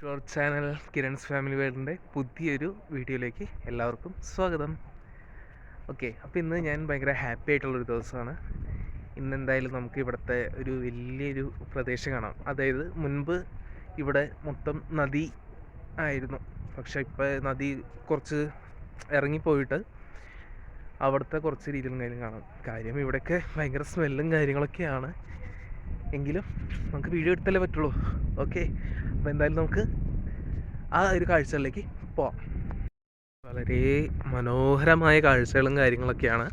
To our channel Kiran's family വേൾഡിന്റെ പുതിയൊരു വീഡിയോയിലേക്ക് എല്ലാവർക്കും സ്വാഗതം. ഓക്കെ അപ്പോൾ ഇന്ന് ഞാൻ ഭയങ്കര ഹാപ്പി ആയിട്ടുള്ളൊരു ദിവസമാണ്. ഇന്ന് എന്തായാലും നമുക്ക് ഇവിടുത്തെ ഒരു വലിയൊരു പ്രദേശം കാണാം. അതായത് മുൻപ് ഇവിടെ മൊത്തം നദി ആയിരുന്നു. പക്ഷേ ഇപ്പോൾ നദി കുറച്ച് ഇറങ്ങിപ്പോയിട്ട് അവിടുത്തെ കുറച്ച് രീതിയിലും കാര്യം കാണാം. കാര്യം ഇവിടെയൊക്കെ ഭയങ്കര സ്മെല്ലും കാര്യങ്ങളൊക്കെയാണ്. എങ്കിലും നമുക്ക് വീഡിയോ എടുത്തല്ലേ പറ്റുള്ളൂ. ഓക്കെ അപ്പോൾ എന്തായാലും നമുക്ക് ആ ഒരു കാഴ്ചകളിലേക്ക് പോവാം. വളരെ മനോഹരമായ കാഴ്ചകളും കാര്യങ്ങളൊക്കെയാണ്.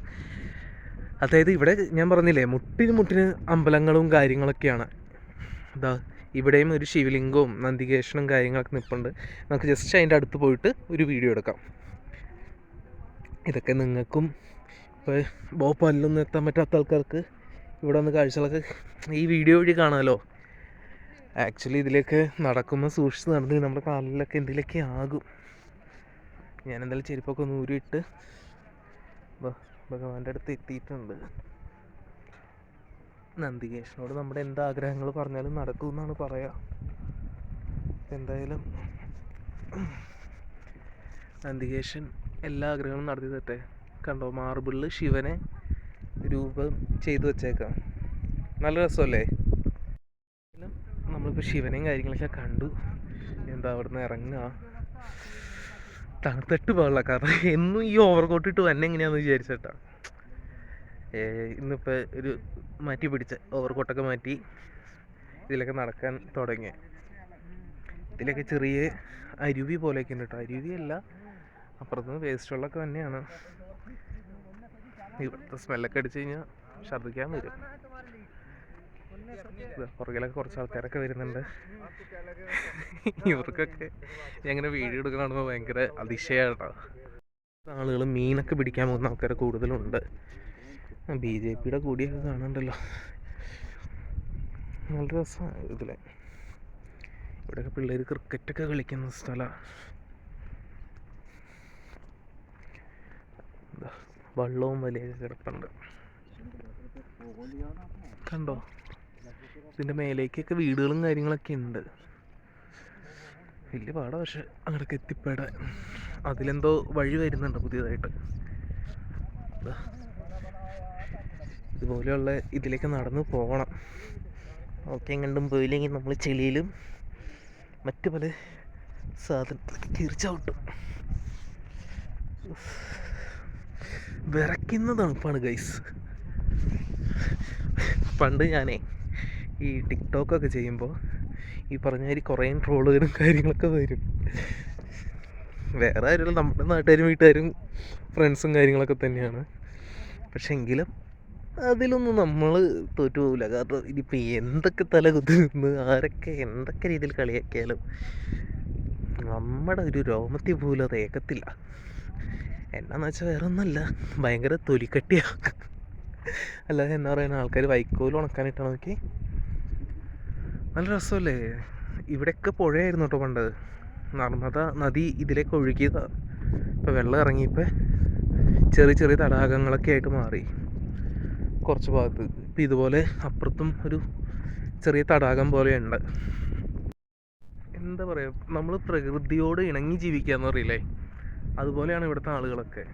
അതായത് ഇവിടെ ഞാൻ പറഞ്ഞില്ലേ മുട്ടിന് മുട്ടിന് അമ്പലങ്ങളും കാര്യങ്ങളൊക്കെയാണ്. അതാ ഇവിടെയും ഒരു ശിവലിംഗവും നന്ദികേശനും കാര്യങ്ങളൊക്കെ നിൽപ്പുണ്ട് നമുക്ക് ജസ്റ്റ് അതിന്റെ അടുത്ത് പോയിട്ട് ഒരു വീഡിയോ എടുക്കാം. ഇതൊക്കെ നിങ്ങൾക്കും ഇപ്പോൾ ഭോപ്പാലിലൊന്നും എത്താൻ പറ്റാത്ത ആൾക്കാർക്ക് ഇവിടെ വന്ന് കാഴ്ചകളൊക്കെ ഈ വീഡിയോ വഴി കാണാമല്ലോ ആക്ച്വലി ഇതിലേക്ക് നടക്കുമ്പോൾ സൂക്ഷിച്ച് നടന്ന് നമ്മുടെ കാലിലൊക്കെ എന്തിലൊക്കെ ആകും. ഞാൻ എന്തായാലും ചെരുപ്പൊക്കെ ഒന്ന് ഊരിയിട്ട് ഭഗവാന്റെ അടുത്ത് എത്തിയിട്ടുണ്ട്. നന്ദികേഷനോട് നമ്മുടെ എന്ത് ആഗ്രഹങ്ങൾ പറഞ്ഞാലും നടക്കും എന്നാണ് പറയാ. എന്തായാലും നന്ദികേശൻ എല്ലാ ആഗ്രഹങ്ങളും നടത്തി തട്ടെ കണ്ടോ മാർബിളിൽ ശിവനെ രൂപം ചെയ്തു വെച്ചേക്കാം. നല്ല രസമല്ലേ? നമ്മളിപ്പോൾ ശിവനെയും കാര്യങ്ങളൊക്കെ കണ്ടു. എന്താ അവിടുന്ന് ഇറങ്ങുക തണുത്തിട്ട് പാടില്ല കാരണം എന്നും ഈ ഓവർ കോട്ട് ഇട്ട് തന്നെ എങ്ങനെയാണെന്ന് വിചാരിച്ചിട്ടാ. ഇന്നിപ്പോൾ ഒരു മാറ്റി പിടിച്ച ഓവർ കോട്ടൊക്കെ മാറ്റി ഇതിലൊക്കെ നടക്കാൻ തുടങ്ങി ഇതിലൊക്കെ ചെറിയ അരുവി പോലെയൊക്കെ ഉണ്ട് കേട്ടോ. അരുവിയല്ല അപ്പുറത്തുനിന്ന് വേസ്റ്റ് വെള്ളമൊക്കെ തന്നെയാണ് ഇവിടുത്തെ സ്മെല്ലൊക്കെ അടിച്ചു കഴിഞ്ഞാൽ ഛർദ്ദിക്കാൻ വരും. പുറകിലൊക്കെ കുറച്ച് ആൾക്കാരൊക്കെ വരുന്നുണ്ട്. ഇവർക്കൊക്കെ എങ്ങനെ വീഡിയോ എടുക്കണമെന്ന് ഭയങ്കര അതിശയമാണ് ആളുകൾ മീനൊക്കെ പിടിക്കാൻ പോകുന്ന ആൾക്കാർ കൂടുതലുണ്ട്. ബി ജെ പിയുടെ കൂടിയൊക്കെ കാണണ്ടല്ലോ. നല്ല രസമാണ് ഇതിലെ. ഇവിടെയൊക്കെ പിള്ളേർ ക്രിക്കറ്റൊക്കെ കളിക്കുന്ന സ്ഥലമാണ് വള്ളവും വലിയൊക്കെ കിടപ്പുണ്ട്. കണ്ടോ? ഇതിന്റെ മേലേക്കൊക്കെ വീടുകളും കാര്യങ്ങളൊക്കെ ഉണ്ട്. വലിയ പാടാ പക്ഷെ അങ്ങോട്ടൊക്കെ എത്തിപ്പെടാൻ. അതിലെന്തോ വഴി വരുന്നുണ്ട് പുതിയതായിട്ട്. ഇതുപോലെയുള്ള ഇതിലേക്ക് നടന്നു പോകണം ഓക്കെ എങ്ങണ്ടും പോയില്ലെങ്കിൽ നമ്മൾ ചെളിയിലും മറ്റു പല സാധനത്തിലൊക്കെ കീറിച്ചവിട്ടും വിറയ്ക്കുന്ന തണുപ്പാണ് ഗൈസ് പണ്ട് ഞാനേ ഈ ടിക്ടോക്കൊക്കെ ചെയ്യുമ്പോൾ ഈ പറഞ്ഞ കുറേ ട്രോളുകളും കാര്യങ്ങളൊക്കെ വരും. വേറെ ആരും നമ്മുടെ നാട്ടുകാരും വീട്ടുകാരും ഫ്രണ്ട്സും കാര്യങ്ങളൊക്കെ തന്നെയാണ്. പക്ഷെ എങ്കിലും അതിലൊന്നും നമ്മൾ തോറ്റു പോകില്ല കാരണം ഇനിയിപ്പോൾ എന്തൊക്കെ തല കുത്തി ആരൊക്കെ എന്തൊക്കെ രീതിയിൽ കളിയാക്കിയാലും നമ്മുടെ ഒരു രോമത്തിൽ പോലും അത് ഏക്കത്തില്ല. എന്നാന്ന് വെച്ചാൽ വേറെ ഒന്നല്ല ഭയങ്കര തൊലിക്കട്ടിയാ. അല്ലാതെ എന്താ പറയുന്ന ആൾക്കാർ വൈക്കോൽ ഉണക്കാനിട്ടാണ് നോക്കി നല്ല രസമല്ലേ? ഇവിടെയൊക്കെ പുഴയായിരുന്നു കേട്ടോ പണ്ട്. നർമ്മദ നദി ഇതിലേക്ക് ഒഴുകിയത്. ഇപ്പം വെള്ളം ഇറങ്ങിയപ്പോൾ ചെറിയ ചെറിയ തടാകങ്ങളൊക്കെ ആയിട്ട് മാറി. കുറച്ച് ഭാഗത്ത്. ഇപ്പം ഇതുപോലെ അപ്പുറത്തും ഒരു ചെറിയ തടാകം പോലെയുണ്ട്. എന്താ പറയുക നമ്മൾ പ്രകൃതിയോട് ഇണങ്ങി ജീവിക്കുക എന്ന് പറയില്ലേ? അതുപോലെയാണ് ഇവിടുത്തെ ആളുകളൊക്കെ.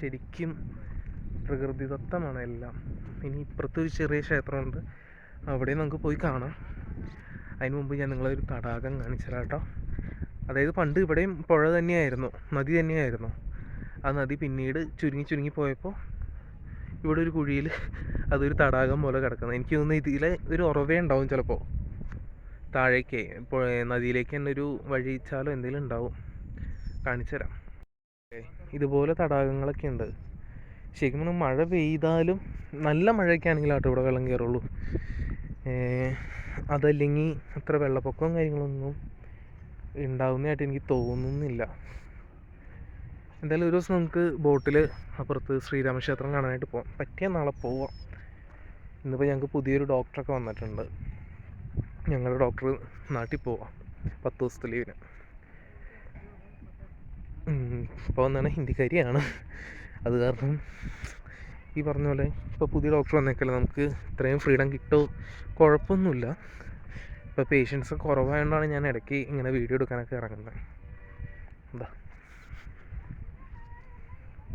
ശരിക്കും പ്രകൃതിദത്തമാണ് എല്ലാം. ഇനി ഇപ്പുറത്തൊരു ചെറിയ ക്ഷേത്രമുണ്ട്. അവിടെ നമുക്ക് പോയി കാണാം. അതിന് മുമ്പ് ഞാൻ നിങ്ങളെ ഒരു തടാകം കാണിച്ചു തരാം കേട്ടോ അതായത് പണ്ട് ഇവിടെയും പുഴ തന്നെയായിരുന്നു നദി തന്നെയായിരുന്നു. ആ നദി പിന്നീട് ചുരുങ്ങി ചുരുങ്ങി പോയപ്പോൾ ഇവിടെ ഒരു കുഴിയിൽ അതൊരു തടാകം പോലെ കിടക്കുന്നത് എനിക്ക് തോന്നുന്നു ഇതിലെ ഒരു ഉറവേ ഉണ്ടാവും ചിലപ്പോൾ താഴേക്ക് നദിയിലേക്ക് തന്നെ ഒരു വഴിച്ചാലോ എന്തെങ്കിലും ഉണ്ടാവും. കാണിച്ചു തരാം. ഇതുപോലെ തടാകങ്ങളൊക്കെ ഉണ്ട്. ശരിക്കും മഴ പെയ്താലും നല്ല മഴയൊക്കെ ആണെങ്കിൽ ആട്ടോ ഇവിടെ വെള്ളം കയറുള്ളൂ. അതല്ലെങ്കിൽ അത്ര വെള്ളപ്പൊക്കവും കാര്യങ്ങളൊന്നും ഉണ്ടാവുന്നതായിട്ട് എനിക്ക് തോന്നുന്നില്ല. എന്തായാലും ഒരു ദിവസം നമുക്ക് ബോട്ടിൽ അപ്പുറത്ത് ശ്രീരാമക്ഷേത്രം കാണാനായിട്ട് പോകാം പറ്റിയ നാളെ പോവാം. ഇന്നിപ്പോൾ ഞങ്ങൾക്ക് പുതിയൊരു ഡോക്ടറൊക്കെ വന്നിട്ടുണ്ട്. ഞങ്ങളുടെ ഡോക്ടർ നാട്ടിൽ പോവാം. പത്ത് ദിവസത്തെ ലീവിന്. ഇപ്പോൾ വന്നാണ് ഹിന്ദിക്കാരിയാണ്. അത് കാരണം ഈ പറഞ്ഞ പോലെ ഇപ്പോൾ പുതിയ ഡോക്ടർ വന്നേക്കല്ലേ നമുക്ക് ഇത്രയും ഫ്രീഡം കിട്ടുമോ കുഴപ്പമൊന്നുമില്ല. ഇപ്പോൾ പേഷ്യൻസ് കുറവായതുകൊണ്ടാണ് ഞാൻ ഇടയ്ക്ക് ഇങ്ങനെ വീഡിയോ എടുക്കാനൊക്കെ ഇറങ്ങുന്നത് എന്താ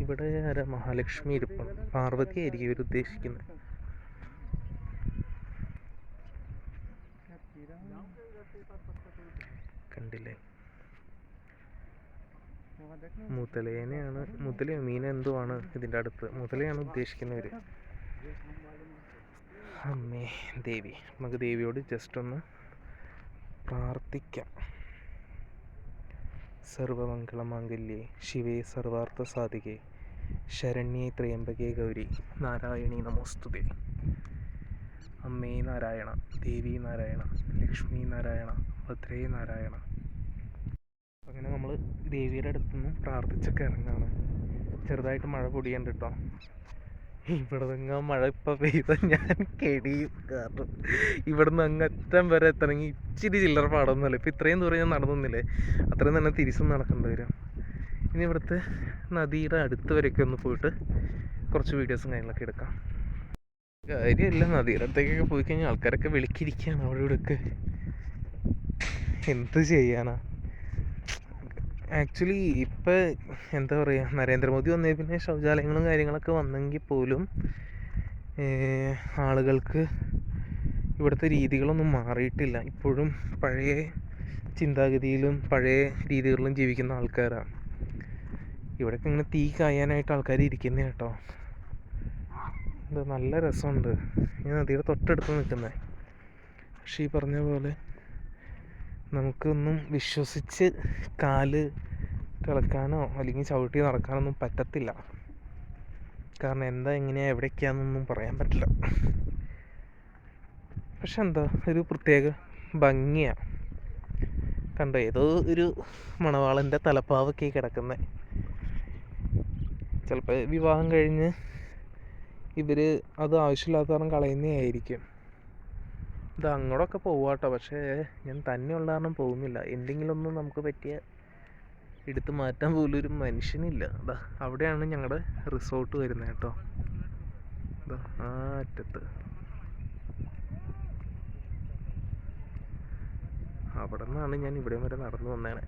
ഇവിടെ ആരാ? മഹാലക്ഷ്മി ഇരിപ്പം പാർവതി ആയിരിക്കും ഇവർ ഉദ്ദേശിക്കുന്നത് കണ്ടില്ലേ? മുതലേനെയാണ് മുതലയോ മീൻ എന്തോ ആണ് ഇതിന്റെ അടുത്ത്? മുതലയാണ് ഉദ്ദേശിക്കുന്നവർ അമ്മേ ദേവി നമുക്ക് ദേവിയോട് ജസ്റ്റ് ഒന്ന് പ്രാർത്ഥിക്കാം. സർവമംഗളമാംഗല്യേ ശിവേ സർവാർത്ഥ സാധികേ ശരണ്യേ ത്രയംബകേ ഗൗരി നാരായണി നമോസ്തുതേ. അമ്മേ നാരായണ ദേവി നാരായണ ലക്ഷ്മി നാരായണ ഭദ്രേ നാരായണ അങ്ങനെ നമ്മൾ ദേവിയുടെ അടുത്തുനിന്ന് പ്രാർത്ഥിച്ചൊക്കെ ഇറങ്ങാണ്. ചെറുതായിട്ട് മഴ പൊടിയുണ്ട് കേട്ടോ ഇവിടെ നിന്ന് മഴ ഇപ്പം പെയ്ത ഞാൻ കെടിയും കാരണം ഇവിടുന്ന് അങ്ങറ്റം വരെ എത്തണമെങ്കിൽ ഇച്ചിരി ചില്ലറ പാടൊന്നുമല്ല. ഇപ്പം ഇത്രയും ദൂരം ഞാൻ നടന്നില്ലേ അത്രയും തന്നെ തിരിച്ചും നടക്കേണ്ടി വരും. ഇനി ഇവിടുത്തെ നദിയുടെ അടുത്ത് വരെയൊക്കെ ഒന്ന് പോയിട്ട് കുറച്ച് വീഡിയോസും കാര്യങ്ങളൊക്കെ എടുക്കാം. കാര്യമില്ല. നദിയുടെ അടുത്തേക്കൊക്കെ പോയി കഴിഞ്ഞാൽ ആൾക്കാരൊക്കെ വിളിക്കിരിക്കുകയാണ് അവിടെ ഇവിടെയൊക്കെ എന്ത് ചെയ്യാനാ? ആക്ച്വലി ഇപ്പോൾ എന്താ പറയുക നരേന്ദ്രമോദി വന്നേ പിന്നെ ശൗചാലയങ്ങളും കാര്യങ്ങളൊക്കെ വന്നെങ്കിൽ പോലും ആളുകൾക്ക് ഇവിടുത്തെ രീതികളൊന്നും മാറിയിട്ടില്ല. ഇപ്പോഴും പഴയ ചിന്താഗതിയിലും പഴയ രീതികളിലും ജീവിക്കുന്ന ആൾക്കാരാണ് ഇവിടെയൊക്കെ ഇങ്ങനെ തീ കായാനായിട്ട് ആൾക്കാർ ഇരിക്കുന്നേ കേട്ടോ. ഇത് നല്ല രസമുണ്ട്. ഞാൻ നദിയുടെ തൊട്ടടുത്ത് നിൽക്കുന്നത് പക്ഷേ ഈ പറഞ്ഞ പോലെ നമുക്കൊന്നും വിശ്വസിച്ച് കാൽ തിളക്കാനോ അല്ലെങ്കിൽ ചവിട്ടി നടക്കാനൊന്നും പറ്റത്തില്ല. കാരണം എന്താ എങ്ങനെയാ എവിടേക്കാന്നൊന്നും പറയാൻ പറ്റില്ല. പക്ഷെ എന്താ ഒരു പ്രത്യേക ഭംഗിയാണ് കണ്ടോ ഏതോ ഒരു മണവാളന്റെ തലപ്പാവൊക്കെ കിടക്കുന്നത് ചിലപ്പോൾ വിവാഹം കഴിഞ്ഞ് ഇവർ അത് ആവശ്യമില്ലാത്ത കാരണം കളയുന്നതായിരിക്കും ഇത് അങ്ങോട്ടൊക്കെ പോവാട്ടോ. പക്ഷേ ഞാൻ തന്നെയുള്ള കാരണം പോകുന്നില്ല. എന്തെങ്കിലും ഒന്ന് നമുക്ക് പറ്റിയ എടുത്തു മാറ്റാൻ പോലും ഒരു മനുഷ്യനില്ല. അതാ അവിടെയാണ് ഞങ്ങളുടെ റിസോർട്ട് വരുന്നത് കേട്ടോ. ഇതാ ആ അറ്റത്ത്. അവിടെ നിന്നാണ് ഞാൻ ഇവിടെ വരെ നടന്നു വന്നേനെ.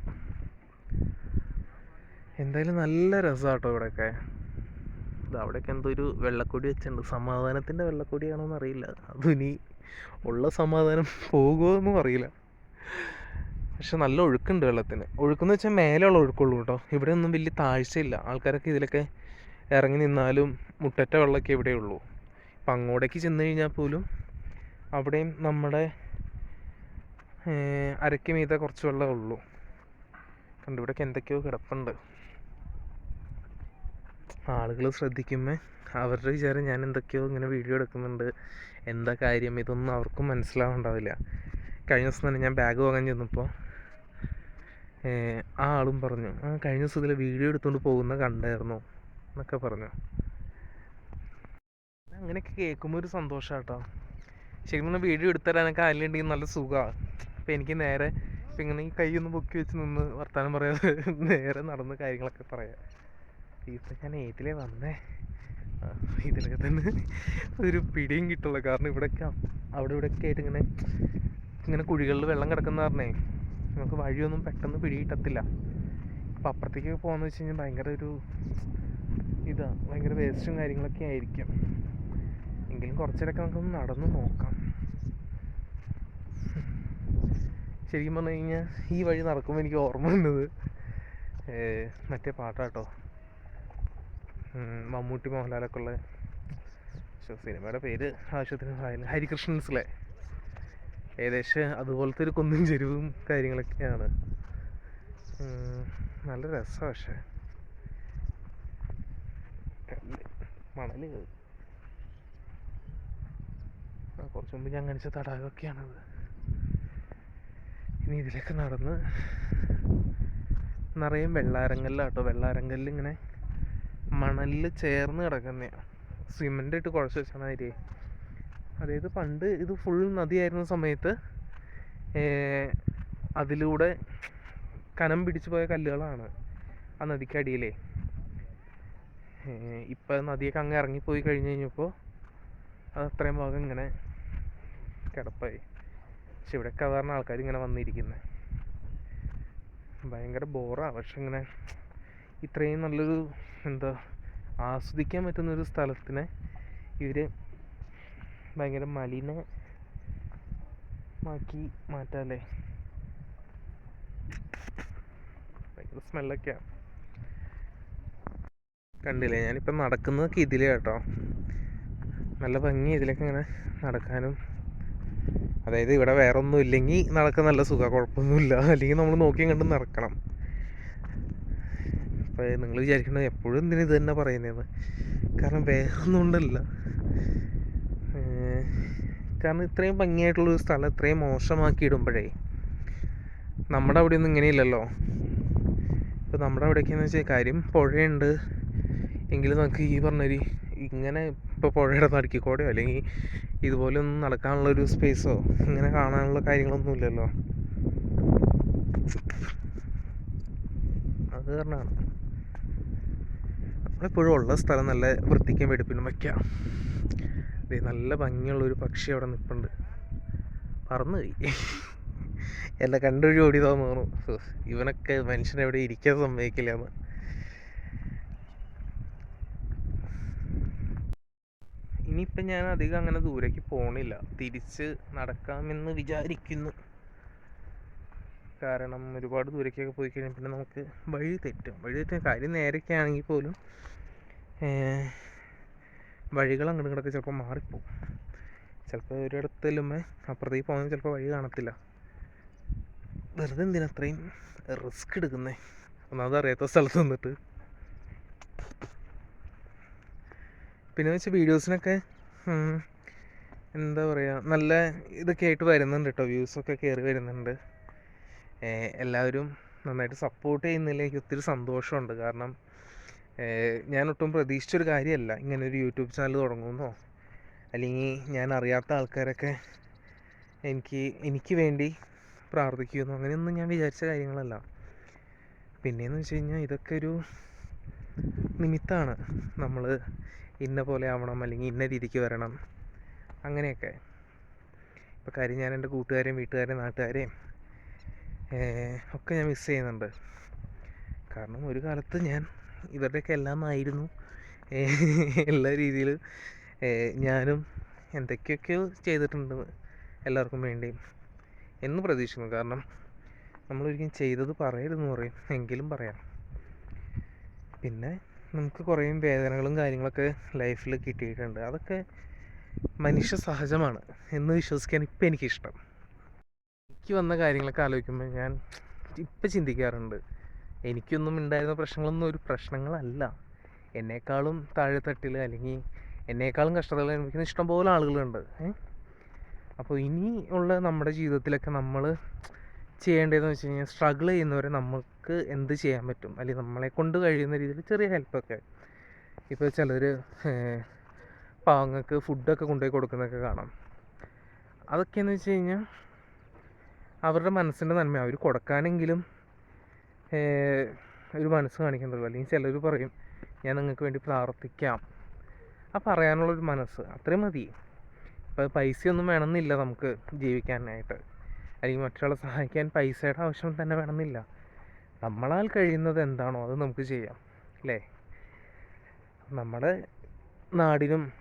എന്തായാലും നല്ല രസമാട്ടോ ഇവിടെയൊക്കെ. ഇത് അവിടെയൊക്കെ എന്തോ ഒരു വെള്ളക്കൊടി വെച്ചിട്ടുണ്ട്. സമാധാനത്തിന്റെ വെള്ളക്കൊടിയാണോ എന്നറിയില്ല അതും ഇനി ഉള്ള സമാധാനം പോകുമോ എന്നും അറിയില്ല. പക്ഷെ നല്ല ഒഴുക്കുണ്ട് വെള്ളത്തിന്. ഒഴുക്കെന്ന് വെച്ചാൽ മേലെയുള്ള ഒഴുക്കുള്ളൂ കേട്ടോ. ഇവിടെ ഒന്നും വലിയ താഴ്ചയില്ല. ആൾക്കാരൊക്കെ ഇതിലൊക്കെ ഇറങ്ങി നിന്നാലും മുട്ടറ്റ വെള്ളമൊക്കെ ഇവിടെ ഉള്ളൂ. അപ്പം അങ്ങോട്ടേക്ക് ചെന്ന് കഴിഞ്ഞാൽ പോലും അവിടെയും നമ്മുടെ അരയ്ക്ക് മീതെ കുറച്ച് വെള്ളമേ ഉള്ളൂ. കണ്ടു ഇവിടെയൊക്കെ എന്തൊക്കെയോ കിടപ്പുണ്ട്. ആളുകൾ ശ്രദ്ധിക്കുമ്പോൾ അവരുടെ വിചാരം ഞാൻ എന്തൊക്കെയോ ഇങ്ങനെ വീഡിയോ എടുക്കുന്നുണ്ട്. എന്താ കാര്യം? ഇതൊന്നും അവർക്കും മനസ്സിലാവുണ്ടാവില്ല. കഴിഞ്ഞ ദിവസം തന്നെ ഞാൻ ബാഗ് വാങ്ങാൻ ചെന്നപ്പോൾ ആ ആളും പറഞ്ഞു ആ കഴിഞ്ഞ ദിവസം ഇതിൽ വീഡിയോ എടുത്തുകൊണ്ട് പോകുന്ന കണ്ടായിരുന്നു എന്നൊക്കെ പറഞ്ഞു. അങ്ങനെയൊക്കെ കേൾക്കുമ്പോൾ ഒരു സന്തോഷം കേട്ടോ ശരിക്കും പറഞ്ഞാൽ വീഡിയോ എടുത്തരാനൊക്കെ ആരെങ്കിലും നല്ല സുഖമാണ് അപ്പോൾ എനിക്ക് നേരെ ഇപ്പം ഇങ്ങനെ ഈ കൈ ഒന്ന് പൊക്കി വെച്ച് നിന്ന് വർത്തമാനം പറയാതെ നേരെ നടന്ന് കാര്യങ്ങളൊക്കെ പറയാം. ഇപ്പം ഞാൻ ഏതിലേ വന്നേ? ഇതിലൊക്കെ തന്നെ ഒരു പിടിയും കിട്ടുള്ളൂ കാരണം ഇവിടെയൊക്കെ അവിടെ ഇവിടെയൊക്കെ ആയിട്ട് ഇങ്ങനെ ഇങ്ങനെ കുഴികളിൽ വെള്ളം കിടക്കുന്ന പറഞ്ഞേ നമുക്ക് വഴിയൊന്നും പെട്ടെന്ന് പിടി കിട്ടത്തില്ല. അപ്പം അപ്പുറത്തേക്ക് പോകാന്ന് വെച്ച് കഴിഞ്ഞാൽ ഭയങ്കര ഒരു ഇതാ ഭയങ്കര വേസ്റ്റും കാര്യങ്ങളൊക്കെ ആയിരിക്കും. എങ്കിലും കുറച്ചേരൊക്കെ നമുക്കൊന്ന് നടന്ന് നോക്കാം. ശരിക്കും പറഞ്ഞു കഴിഞ്ഞാൽ ഈ വഴി നടക്കുമ്പോൾ എനിക്ക് ഓർമ്മ വന്നത് മറ്റേ പാട്ടാട്ടോ. മമ്മൂട്ടി മോഹൻലാലൊക്കെ ഉള്ള പക്ഷേ സിനിമയുടെ പേര് ആവശ്യത്തിന് പറയുന്നത് ഹരികൃഷ്ണൻസിലെ ഏകദേശം അതുപോലത്തെ ഒരു കൊന്നും ചെരുവും കാര്യങ്ങളൊക്കെയാണ്. നല്ല രസമാണ് പക്ഷേ. ആ കുറച്ച് മുമ്പ് ഞാൻ കാണിച്ച തടാകമൊക്കെയാണത്. ഇനി ഇതിലൊക്കെ നടന്ന് നിറയെ വെള്ളാരങ്കല്ലാട്ടോ വെള്ളാരങ്ങലിൽ ഇങ്ങനെ മണലിൽ ചേർന്ന് കിടക്കുന്നതാണ് സിമെന്റ് ഇട്ട് കുഴച്ച് വെച്ചാണ് അരി അതായത് പണ്ട് ഇത് ഫുൾ നദിയായിരുന്ന സമയത്ത് അതിലൂടെ കനം പിടിച്ചു പോയ കല്ലുകളാണ് ആ നദിക്കടിയിലെ ഇപ്പം നദിയൊക്കെ അങ്ങ് ഇറങ്ങിപ്പോയി കഴിഞ്ഞ് കഴിഞ്ഞപ്പോൾ അത് അത്രയും ഭാഗം ഇങ്ങനെ കിടപ്പായി. പക്ഷെ ഇവിടെ സാധാരണ ആൾക്കാർ ഇങ്ങനെ വന്നിരിക്കുന്നത് ഭയങ്കര ബോറാണ് പക്ഷെ ഇങ്ങനെ ഇത്രയും നല്ലൊരു എന്താ ആസ്വദിക്കാൻ പറ്റുന്ന ഒരു സ്ഥലത്തിനെ ഇവർ ഭയങ്കര മലിനമാക്കി മാറ്റാല്ലേ? ഭയങ്കര സ്മെല്ലൊക്കെയാണ് കണ്ടില്ലേ? ഞാനിപ്പം നടക്കുന്നതൊക്കെ ഇതിലെ കേട്ടോ. നല്ല ഭംഗി ഇതിലൊക്കെ ഇങ്ങനെ നടക്കാനും. അതായത് ഇവിടെ വേറെ ഒന്നും ഇല്ലെങ്കിൽ നടക്കാൻ നല്ല സുഖമാണ് കുഴപ്പമൊന്നുമില്ല. അല്ലെങ്കിൽ നമ്മൾ നോക്കിയും കണ്ട് നടക്കണം. അപ്പോൾ നിങ്ങൾ വിചാരിക്കുന്നത് എപ്പോഴും ഇതിന് ഇത് തന്നെ പറയുന്നതെന്ന് കാരണം വേറെ ഒന്നും കാരണം ഇത്രയും ഭംഗിയായിട്ടുള്ളൊരു സ്ഥലം ഇത്രയും മോശമാക്കി ഇടുമ്പോഴേ നമ്മുടെ അവിടെ ഒന്നും ഇങ്ങനെയില്ലല്ലോ. ഇപ്പോൾ നമ്മുടെ അവിടെയൊക്കെയെന്ന് വെച്ചാൽ കാര്യം പുഴയുണ്ട്. എങ്കിലും നമുക്ക് ഈ പറഞ്ഞൊരു ഇങ്ങനെ ഇപ്പോൾ പുഴയുടെ നടുക്കിക്കോടെയോ അല്ലെങ്കിൽ ഇതുപോലെ ഒന്നും നടക്കാനുള്ളൊരു സ്പേസോ ഇങ്ങനെ കാണാനുള്ള കാര്യങ്ങളൊന്നും ഇല്ലല്ലോ. അത് കാരണമാണ് നമ്മളെപ്പോഴും ഉള്ള സ്ഥലം നല്ല വൃത്തിക്കും വെടുപ്പിനും വയ്ക്കാം ദേ നല്ല ഭംഗിയുള്ളൊരു പക്ഷി അവിടെ നിൽപ്പുണ്ട് പറന്നുപോയി എന്നെ കണ്ടൊരു ഓടി തോന്നുന്നു. ഇവനൊക്കെ മനുഷ്യനെ എവിടെ ഇരിക്കാൻ സമ്മതിക്കില്ല എന്ന് ഇനിയിപ്പം ഞാൻ അധികം അങ്ങനെ ദൂരേക്ക് പോണില്ല. തിരിച്ച് നടക്കാമെന്ന് വിചാരിക്കുന്നു. കാരണം ഒരുപാട് ദൂരേക്കൊക്കെ പോയി കഴിഞ്ഞാൽ പിന്നെ നമുക്ക് വഴി തെറ്റും. വഴി തെറ്റും കാര്യം നേരൊക്കെ ആണെങ്കിൽ പോലും വഴികൾ അങ്ങോട്ട് ഇങ്ങോട്ടൊക്കെ ചിലപ്പോൾ മാറിപ്പോവും. ചിലപ്പോൾ ഒരിടത്തെല്ലുമ്പോൾ അപ്പുറത്തേക്ക് പോകുന്നത് ചിലപ്പോൾ വഴി കാണത്തില്ല. വെറുതെ എന്തിനാ അത്രയും റിസ്ക് എടുക്കുന്നേ? ഒന്നാമത് അറിയാത്ത സ്ഥലത്ത് നിന്നിട്ട്. പിന്നെ വെച്ചാൽ വീഡിയോസിനൊക്കെ എന്താ പറയുക നല്ല ഇതൊക്കെ ആയിട്ട് വരുന്നുണ്ട് കേട്ടോ വ്യൂസൊക്കെ കയറി വരുന്നുണ്ട്. എല്ലാവരും നന്നായിട്ട് സപ്പോർട്ട് ചെയ്യുന്നതിലേക്ക് ഒത്തിരി സന്തോഷമുണ്ട്. കാരണം ഞാൻ ഒട്ടും പ്രതീക്ഷിച്ചൊരു കാര്യമല്ല. ഇങ്ങനെ ഒരു യൂട്യൂബ് ചാനൽ തുടങ്ങുമെന്നോ അല്ലെങ്കിൽ ഞാൻ അറിയാത്ത ആൾക്കാരൊക്കെ എനിക്ക് എനിക്ക് വേണ്ടി പ്രാർത്ഥിക്കുമെന്നോ അങ്ങനെയൊന്നും ഞാൻ വിചാരിച്ച കാര്യങ്ങളല്ല. പിന്നെയെന്ന് വെച്ച് കഴിഞ്ഞാൽ ഇതൊക്കെ ഒരു നിമിത്തമാണ്. നമ്മൾ ഇന്ന പോലെ ആവണം അല്ലെങ്കിൽ ഇന്ന രീതിക്ക് വരണം. അങ്ങനെയൊക്കെ. ഇപ്പോൾ കാര്യം ഞാൻ എന്റെ കൂട്ടുകാരെയും വീട്ടുകാരെയും നാട്ടുകാരെയും ഒക്കെ ഞാൻ മിസ് ചെയ്യുന്നുണ്ട്. കാരണം ഒരു കാലത്ത് ഞാൻ ഇവരുടെയൊക്കെ എല്ലാം ആയിരുന്നു. എല്ലാ രീതിയിലും ഞാനും എന്തൊക്കെയൊക്കെയോ ചെയ്തിട്ടുണ്ട് എല്ലാവർക്കും വേണ്ടി എന്ന് പ്രതീക്ഷിക്കുന്നു. കാരണം നമ്മളൊരിക്കലും ചെയ്തത് പറയരുതെന്ന് പറയും. എങ്കിലും പറയാം. പിന്നെ നമുക്ക് കുറേ വേദനകളും കാര്യങ്ങളൊക്കെ ലൈഫിൽ കിട്ടിയിട്ടുണ്ട്. അതൊക്കെ മനുഷ്യ സഹജമാണ് എന്ന് വിശ്വസിക്കാൻ ഇപ്പം എനിക്കിഷ്ടം. എനിക്ക് വന്ന കാര്യങ്ങളൊക്കെ ആലോചിക്കുമ്പോൾ ഞാൻ ഇപ്പം ചിന്തിക്കാറുണ്ട്. എനിക്കൊന്നും ഉണ്ടായിരുന്ന പ്രശ്നങ്ങളൊന്നും ഒരു പ്രശ്നങ്ങളല്ല. എന്നേക്കാളും താഴെത്തട്ടിൽ അല്ലെങ്കിൽ എന്നേക്കാളും കഷ്ടതകൾ അനുഭവിക്കുന്ന ഇഷ്ടംപോലെ ആളുകളുണ്ട്. അപ്പോൾ ഇനി ഉള്ള നമ്മുടെ ജീവിതത്തിലൊക്കെ നമ്മൾ ചെയ്യേണ്ടതെന്ന് വെച്ച് കഴിഞ്ഞാൽ സ്ട്രഗിൾ ചെയ്യുന്നവരെ നമുക്ക് എന്ത് ചെയ്യാൻ പറ്റും? അല്ലെങ്കിൽ നമ്മളെ കൊണ്ട് കഴിയുന്ന രീതിയിൽ ചെറിയ ഹെൽപ്പൊക്കെ ഇപ്പോൾ ചിലർ പാവങ്ങൾക്ക് ഫുഡൊക്കെ കൊണ്ടുപോയി കൊടുക്കുന്നതൊക്കെ കാണാം. അതൊക്കെയെന്ന് വെച്ച് കഴിഞ്ഞാൽ അവരുടെ മനസ്സിന്റെ നന്മ. അവർ കൊടുക്കാനെങ്കിലും ഒരു മനസ്സ് കാണിക്കുന്നുള്ളൂ. അല്ലെങ്കിൽ ചിലർ പറയും ഞാൻ നിങ്ങൾക്ക് വേണ്ടി പ്രാർത്ഥിക്കാം. ആ പറയാനുള്ളൊരു മനസ്സ്. അത്രയും മതി. ഇപ്പോൾ പൈസയൊന്നും വേണമെന്നില്ല നമുക്ക് ജീവിക്കാനായിട്ട്. അല്ലെങ്കിൽ മറ്റൊരാളെ സഹായിക്കാൻ പൈസയുടെ ആവശ്യം തന്നെ വേണമെന്നില്ല. നമ്മളാൽ കഴിയുന്നത് എന്താണോ അത് നമുക്ക് ചെയ്യാം. അല്ലേ? നമ്മുടെ നാടിനും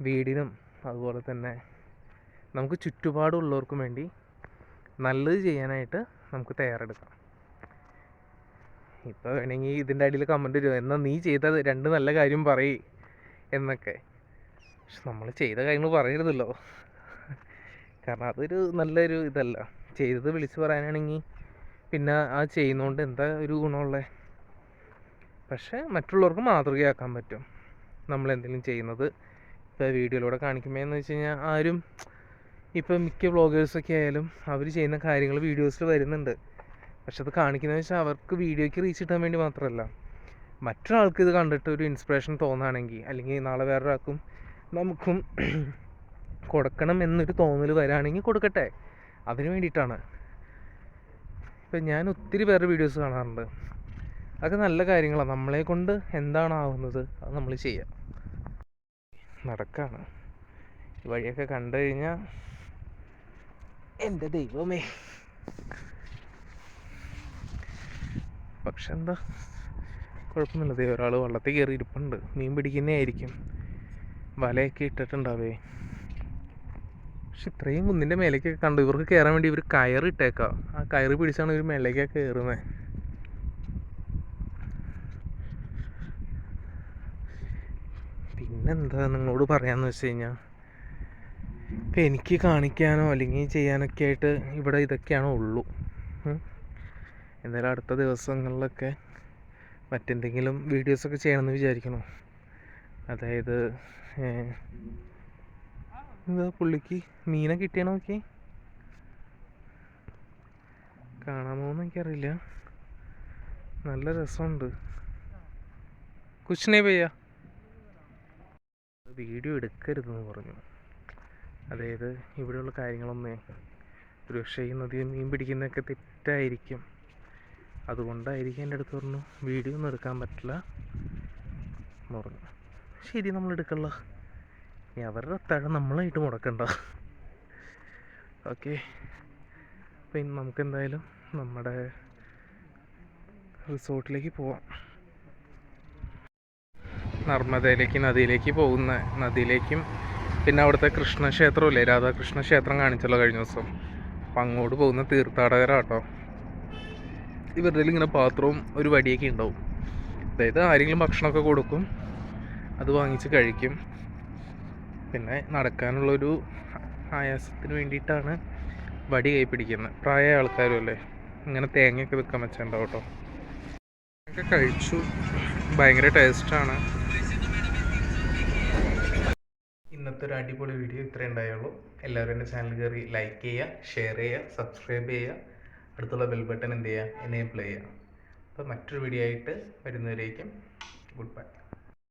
വീടിനും അതുപോലെ തന്നെ നമുക്ക് ചുറ്റുപാടുള്ളവർക്കും വേണ്ടി നല്ലത് ചെയ്യാനായിട്ട് നമുക്ക് തയ്യാറെടുക്കാം. ഇപ്പോൾ വേണമെങ്കിൽ ഇതിന്റെ അടിയിൽ കമന്റ് വരും എന്നാൽ നീ ചെയ്ത രണ്ട് നല്ല കാര്യം പറയ് എന്നൊക്കെ. പക്ഷെ നമ്മൾ ചെയ്ത കാര്യങ്ങൾ പറയരുതല്ലോ. കാരണം അതൊരു നല്ലൊരു ഇതല്ല. ചെയ്തത് വിളിച്ച് പറയാനാണെങ്കിൽ പിന്നെ ആ ചെയ്യുന്നതുകൊണ്ട് എന്താ ഒരു ഗുണമുള്ളത് പക്ഷേ മറ്റുള്ളവർക്ക് മാതൃകയാക്കാൻ പറ്റും. നമ്മൾ എന്തെങ്കിലും ചെയ്യുന്നത് ഇപ്പോൾ വീഡിയോയിലൂടെ കാണിക്കുമ്പോൾ എന്ന് വെച്ച് കഴിഞ്ഞാൽ ആരും ഇപ്പം മിക്ക വ്ളോഗേഴ്സൊക്കെ ആയാലും അവർ ചെയ്യുന്ന കാര്യങ്ങൾ വീഡിയോസിൽ വരുന്നുണ്ട്. പക്ഷെ അത് കാണിക്കുന്നതെന്ന് വെച്ചാൽ അവർക്ക് വീഡിയോയ്ക്ക് റീച്ച് കിട്ടാൻ വേണ്ടി മാത്രമല്ല. മറ്റൊരാൾക്ക് ഇത് കണ്ടിട്ട് ഒരു ഇൻസ്പിറേഷൻ തോന്നുകയാണെങ്കിൽ അല്ലെങ്കിൽ നാളെ വേറൊരാൾക്കും നമുക്കും കൊടുക്കണം എന്നൊരു തോന്നൽ വരാണെങ്കിൽ കൊടുക്കട്ടെ. അതിന് വേണ്ടിയിട്ടാണ്. ഇപ്പം ഞാൻ ഒത്തിരി പേരുടെ വീഡിയോസ് കാണാറുണ്ട്. അതൊക്കെ നല്ല കാര്യങ്ങളാണ് നമ്മളെ കൊണ്ട് എന്താണ് ആവുന്നത് അത് നമ്മൾ ചെയ്യാം. നടക്കാണ്. വഴിയൊക്കെ കണ്ടു കഴിഞ്ഞാൽ എന്റെ ദൈവമേ. പക്ഷെ എന്താ? കുഴപ്പമൊന്നുമില്ല. ദൈവം ഒരാൾ വള്ളത്തിൽ കയറി ഇരിപ്പുണ്ട്. മീൻ പിടിക്കുന്നേ ആയിരിക്കും. വലയൊക്കെ ഇട്ടിട്ടുണ്ടാവേ. പക്ഷെ ഇത്രയും കുന്നിന്റെ മേലേക്കൊക്കെ കണ്ടു. ഇവർക്ക് കയറാൻ വേണ്ടി ഇവർ കയറിട്ടേക്കാം ആ കയറി പിടിച്ചാണ് ഇവർ മേലേക്കൊക്കെ കയറുന്നത് പിന്നെന്താ നിങ്ങളോട് പറയാന്ന് വെച്ച് കഴിഞ്ഞാൽ ഇപ്പം എനിക്ക് കാണിക്കാനോ അല്ലെങ്കിൽ ചെയ്യാനൊക്കെ ആയിട്ട് ഇവിടെ ഇതൊക്കെയാണ് ഉള്ളൂ. എന്തായാലും അടുത്ത ദിവസങ്ങളിലൊക്കെ മറ്റെന്തെങ്കിലും വീഡിയോസൊക്കെ ചെയ്യണമെന്ന് വിചാരിക്കണോ. അതായത് എന്താ പുള്ളിക്ക് മീനെ കിട്ടിയ നോക്കി കാണാമോന്ന് എനിക്കറിയില്ല. നല്ല രസമുണ്ട്. കുച്ചിനെ പെയ്യ വീഡിയോ എടുക്കരുതെന്ന് പറഞ്ഞു. അതായത് ഇവിടെയുള്ള കാര്യങ്ങളൊന്നേ ഒരുപക്ഷെ ഈ നദിയിൽ മീൻ പിടിക്കുന്നതൊക്കെ തെറ്റായിരിക്കും. അതുകൊണ്ടായിരിക്കും എന്റെ അടുത്ത് പറഞ്ഞു വീഡിയോ ഒന്നും എടുക്കാൻ പറ്റില്ല എന്ന് പറഞ്ഞു. ശരി നമ്മൾ എടുക്കണ്ട ഇനി അവരുടെ അത്താഴം നമ്മളായിട്ട് മുടക്കണ്ട. ഓക്കെ. അപ്പം ഇനി നമുക്ക് എന്തായാലും നമ്മുടെ റിസോർട്ടിലേക്ക് പോവാം. നർമ്മദയിലേക്ക് നദിയിലേക്ക് പോകുന്ന നദിയിലേക്കും പിന്നെ അവിടുത്തെ കൃഷ്ണക്ഷേത്രമില്ലേ? രാധാകൃഷ്ണ ക്ഷേത്രം കാണിച്ചല്ലോ കഴിഞ്ഞ ദിവസം. അപ്പം അങ്ങോട്ട് പോകുന്ന തീർത്ഥാടകരാട്ടോ. ഇവരുടെ ഇങ്ങനെ പാത്രവും ഒരു വടിയൊക്കെ ഉണ്ടാവും. അതായത് ആരെങ്കിലും ഭക്ഷണമൊക്കെ കൊടുക്കും അത് വാങ്ങിച്ച് കഴിക്കും. പിന്നെ നടക്കാനുള്ളൊരു ആയാസത്തിന് വേണ്ടിയിട്ടാണ് വടി കൈ പിടിക്കുന്നത് പ്രായമായ ആൾക്കാരും അല്ലേ? ഇങ്ങനെ തേങ്ങയൊക്കെ വെക്കാൻ വെച്ചിട്ടുണ്ടാവും കേട്ടോ. ഒക്കെ കഴിച്ചു. ഭയങ്കര ടേസ്റ്റാണ് ഇന്നത്തെ ഒരു അടിപൊളി വീഡിയോ ഇത്രേ ഉണ്ടായുള്ളൂ. എല്ലാവരും എന്റെ ചാനൽ കയറി ലൈക്ക് ചെയ്യുക ഷെയർ ചെയ്യുക സബ്സ്ക്രൈബ് ചെയ്യുക. അടുത്തുള്ള ബെൽ ബട്ടൺ എന്ത് ചെയ്യുക? എനേബിൾ ചെയ്യുക. അപ്പോൾ മറ്റൊരു വീഡിയോ ആയിട്ട് വരുന്നവരേക്കും ഗുഡ് ബൈ